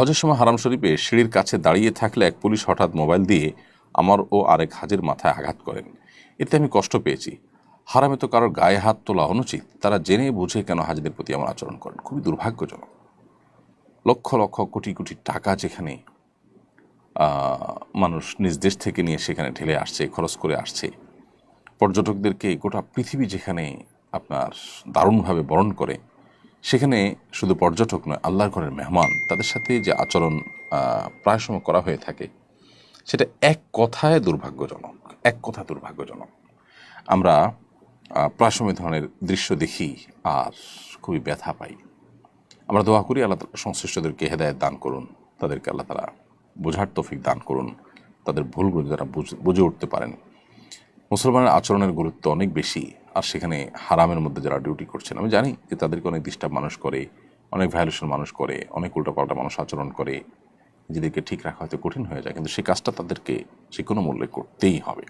হজের সময় হারাম শরীফে সিঁড়ির কাছে দাঁড়িয়ে থাকলে এক পুলিশ হঠাৎ মোবাইল দিয়ে আমার ও আরেক হাজের মাথায় আঘাত করেন। এতে আমি কষ্ট পেয়েছি। হারামে তো কারোর গায়ে হাত তোলা অনুচিত। তারা জেনে বুঝে কেন হাজিদের প্রতি এমন আচরণ করেন। খুবই দুর্ভাগ্যজনক। লক্ষ লক্ষ কোটি কোটি টাকা যেখানে মানুষ নিজ দেশ থেকে নিয়ে সেখানে ঢেলে আসছে, খরচ করে আসছে। পর্যটকদেরকে গোটা পৃথিবী যেখানে আপনার দারুণভাবে বরণ করে সেখানে শুধু পর্যটক নয়, আল্লাহর ঘরের মেহমান, তাদের সাথে যে আচরণ প্রায় সময় করা হয়ে থাকে, সেটা এক কথায় দুর্ভাগ্যজনক, এক কথা দুর্ভাগ্যজনক। আমরা প্রায় সময় ধরনের দৃশ্য দেখি আর খুবই ব্যথা পাই। আমরা দোয়া করি আল্লাহ সংশ্লিষ্টদেরকে হেদায়ত দান করুন, তাদেরকে আল্লাহ তালা বোঝার তৌফিক দান করুন, তাদের ভুলগুলো বুঝ- বুঝে উঠতে পারেন। মুসলমানের আচরণের গুরুত্ব অনেক বেশি। আর সেখানে হারামের মধ্যে যারা ডিউটি করছেন, আমি জানি যে তাদেরকে অনেক ডিস্টার্ব মানুষ করে, অনেক ভ্যালুয়েশন মানুষ করে, অনেক উল্টোপাল্টা মানুষ আচরণ করে, নিজেদেরকে ঠিক রাখা হয়তো কঠিন হয়ে যায়, কিন্তু সেই কাজটা তাদেরকে যে কোনো মূল্যে করতেই হবে।